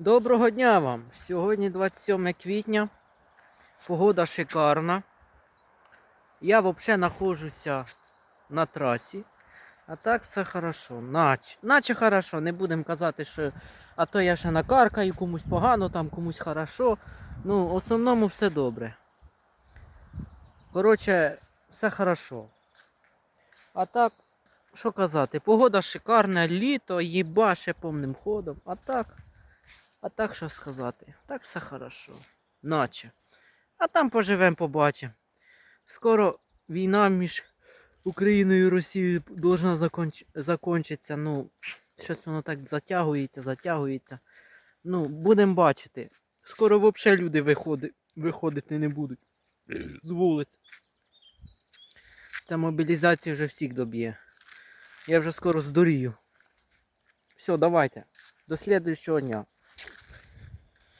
Доброго дня вам! Сьогодні 27 квітня. Погода шикарна. Я взагалі знаходжуся на трасі. А так все хорошо. Наче, наче хорошо. Не будемо казати, що а то я ще накаркаю, комусь погано, там комусь хорошо. Ну, в основному все добре. Коротше, все хорошо. А так, що казати, погода шикарна, літо, їбаше повним ходом. А так. А так що сказати? Так все хорошо. Наче. А там поживемо, побачимо. Скоро війна між Україною і Росією должна законч... закончитися. Ну, щось воно так затягується, затягується. Ну, будемо бачити. Скоро взагалі люди виходи... виходити не будуть з вулиць. Ця мобілізація вже всіх доб'є. Я вже скоро здурію. Все, давайте. До слідуючого дня.